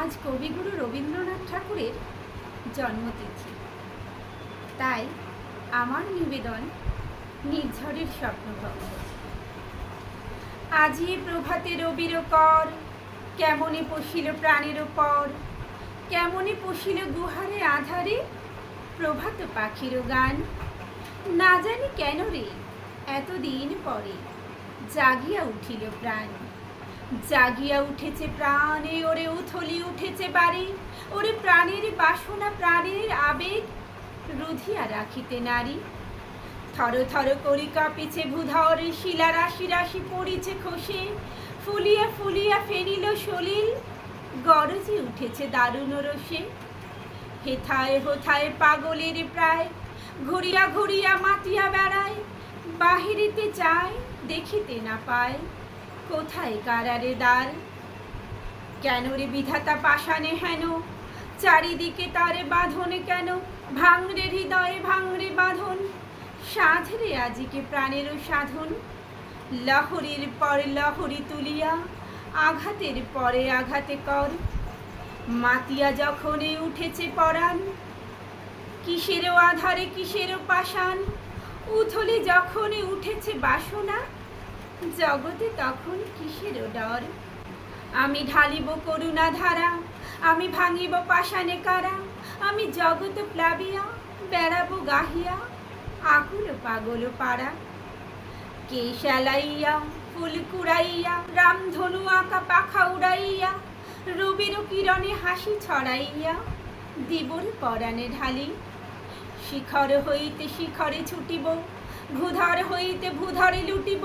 আজ কবিগুরু রবীন্দ্রনাথ ঠাকুরের জন্মতিথি। তাই আমার নিবেদন নির্ঝরের স্বপ্নভঙ্গ। আজি প্রভাতে রবির কর, কেমনে পশিল প্রাণের পর কেমনে পশিল গুহারে আধারে প্রভাত পাখির গান। না জানি কেন রে, এতদিন পরে জাগিয়া উঠিল প্রাণ। জাগিয়া উঠেছে প্রাণে, ওরে উথলি উঠেছে বাড়ি। ওরে প্রাণের বাসনা, প্রাণের আবেগ রুধিয়া রাখিতে নারী। থর থর করি কাঁপিছে ভূধর, শিলা রাশি রাশি পড়িছে খসে। ফুলিয়া ফুলিয়া ফেরিল সলিল, গরজে উঠেছে দারুণ রসে। হেথায় হোথায় পাগলের প্রায়, ঘুরিয়া ঘুরিয়া মাতিয়া বেড়ায়। বাহিরিতে যায়, দেখিতে না পায়। কোথায় কারারে দ্বার? কেন রে বিধাতা পাষাণে হেন? চারিদিকে তারে বাঁধনে কেন? ভাঙরে হৃদয়ে ভাঙরে বাঁধন। সাধরে আজিকে প্রাণেরও সাধন। লহরীর পর লহরী তুলিয়া, আঘাতের পরে আঘাতে কর। মাতিয়া যখনই উঠেছে পরাণ কিসেরও আধারে কিসেরও পাষাণ? উথলে যখনই উঠেছে বাসনা জগতে তখন কিসেরও ডর? আমি ঢালিব করুণা ধারা আমি ভাঙিব পাষাণে কারা, আমি জগত প্লাবিয়া, বেড়াবো গাহিয়া, আকুল পাগল পাড়া। কে শ্যালাইয়া, ফুল কুড়াইয়া রামধনু আঁকা পাখা উড়াইয়া, রবির কিরণে হাসি ছড়াইয়া, দিবর পরাণে ঢালি। শিখর হইতে শিখরে ছুটিব ভূধর হইতে ভূধরে লুটিব